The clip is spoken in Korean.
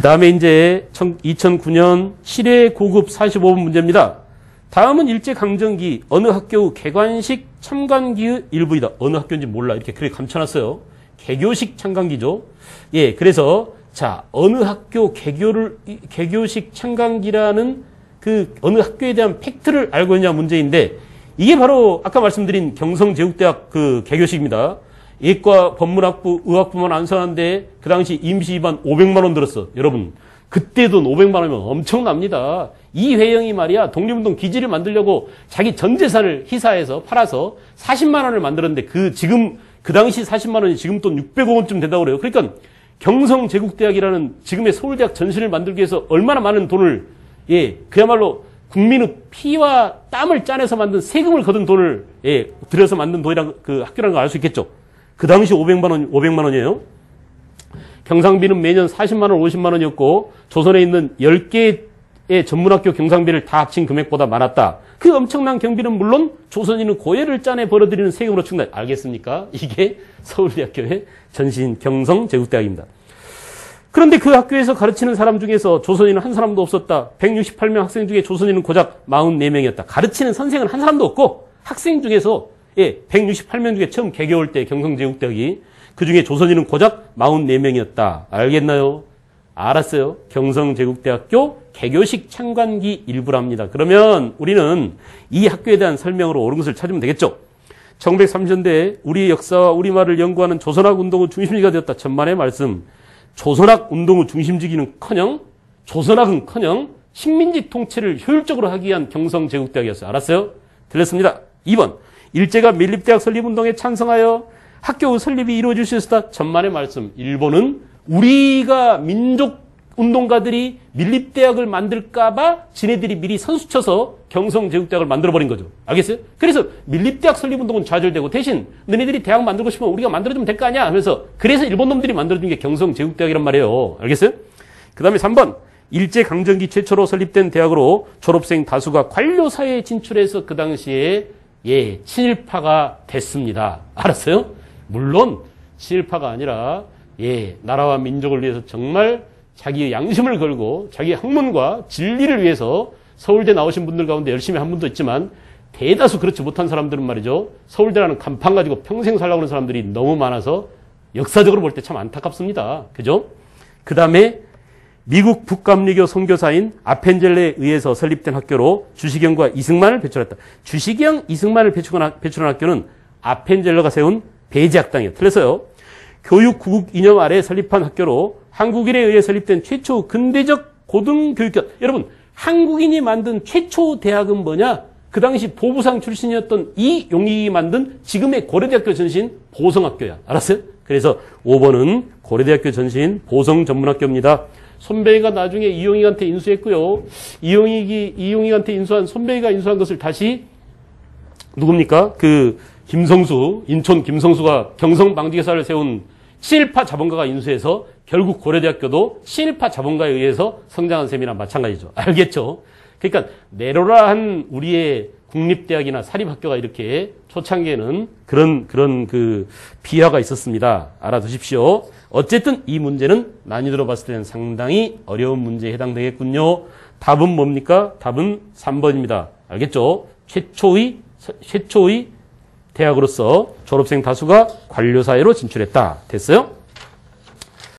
그 다음에 이제 2009년 7회 고급 45분 문제입니다. 다음은 일제강점기 어느 학교 개관식 참관기의 일부이다. 어느 학교인지 몰라. 이렇게 그렇게 감춰놨어요. 개교식 참관기죠. 예, 그래서 자 어느 학교 개교를 개교식 참관기라는 그 어느 학교에 대한 팩트를 알고 있냐 문제인데 이게 바로 아까 말씀드린 경성제국대학 그 개교식입니다. 예과 법문학부 의학부만 안선한데 그 당시 임시 입안 500만 원 들었어. 여러분 그때 돈 500만 원이면 엄청납니다. 이 회영이 말이야 독립운동 기지를 만들려고 자기 전 재산을 희사해서 팔아서 40만 원을 만들었는데 그 지금 그 당시 40만 원이 지금 돈 600억 원쯤 된다고 그래요. 그러니까 경성제국대학이라는 지금의 서울대학 전신을 만들기 위해서 얼마나 많은 돈을 예 그야말로 국민의 피와 땀을 짜내서 만든 세금을 거둔 돈을 예 들여서 만든 돈이란 그 학교라는 걸 알 수 있겠죠. 그 당시 500만 원 500만 원이에요. 경상비는 매년 40만 원, 50만 원이었고 조선에 있는 10개의 전문학교 경상비를 다 합친 금액보다 많았다. 그 엄청난 경비는 물론 조선인은 고예를 짜내 벌어들이는 세금으로 충당. 알겠습니까? 이게 서울대학교의 전신 경성 제국대학입니다. 그런데 그 학교에서 가르치는 사람 중에서 조선인은 한 사람도 없었다. 168명 학생 중에 조선인은 고작 44명이었다. 가르치는 선생은 한 사람도 없고 학생 중에서 예, 168명 중에 처음 개교할 때 경성제국대학이 그 중에 조선인은 고작 44명이었다. 알겠나요? 알았어요. 경성제국대학교 개교식 창관기 일부랍니다. 그러면 우리는 이 학교에 대한 설명으로 옳은 것을 찾으면 되겠죠. 1930년대 우리 역사와 우리말을 연구하는 조선학 운동의 중심지가 되었다. 천만의 말씀. 조선학 운동의 중심지기는 커녕 조선학은 커녕 식민지 통치를 효율적으로 하기 위한 경성제국대학이었어요. 알았어요? 들렸습니다. 2번. 일제가 밀립대학 설립운동에 찬성하여 학교 설립이 이루어질 수 있었다. 전만의 말씀. 일본은 우리가 민족 운동가들이 밀립대학을 만들까봐 지네들이 미리 선수쳐서 경성제국대학을 만들어버린 거죠. 알겠어요? 그래서 밀립대학 설립운동은 좌절되고 대신 너네들이 대학 만들고 싶으면 우리가 만들어주면 될 거 아니야? 하면서 그래서 일본 놈들이 만들어준 게 경성제국대학이란 말이에요. 알겠어요? 그 다음에 3번. 일제강점기 최초로 설립된 대학으로 졸업생 다수가 관료사회에 진출해서 그 당시에 예, 친일파가 됐습니다. 알았어요? 물론 친일파가 아니라 예, 나라와 민족을 위해서 정말 자기의 양심을 걸고 자기 학문과 진리를 위해서 서울대 나오신 분들 가운데 열심히 한 분도 있지만 대다수 그렇지 못한 사람들은 말이죠. 서울대라는 간판 가지고 평생 살라고 하는 사람들이 너무 많아서 역사적으로 볼 때 참 안타깝습니다. 그죠? 그 다음에 미국 북감리교 선교사인 아펜젤레에 의해서 설립된 학교로 주시경과 이승만을 배출했다. 주시경, 이승만을 배출한, 배출한 학교는 아펜젤러가 세운 배제학당이에요. 틀렸어요. 교육 구국 이념 아래 설립한 학교로 한국인에 의해 설립된 최초 근대적 고등교육교. 여러분, 한국인이 만든 최초 대학은 뭐냐? 그 당시 보부상 출신이었던 이용익이 만든 지금의 고려대학교 전신 보성학교야. 알았어요? 그래서 5번은 고려대학교 전신 보성 전문학교입니다. 손배이가 나중에 이용익한테 인수했고요. 이용익이 이용익한테 인수한 손배이가 인수한 것을 다시 누굽니까? 그 김성수 인천 김성수가 경성 방지개사를 세운 친일파 자본가가 인수해서 결국 고려대학교도 친일파 자본가에 의해서 성장한 셈이나 마찬가지죠. 알겠죠? 그러니까 내로라한 우리의 국립대학이나 사립학교가 이렇게 초창기에는 그런 그런 그 비하가 있었습니다. 알아두십시오. 어쨌든 이 문제는 난이도로 봤을 때는 상당히 어려운 문제에 해당되겠군요. 답은 뭡니까? 답은 3번입니다. 알겠죠? 최초의 최초의 대학으로서 졸업생 다수가 관료 사회로 진출했다. 됐어요?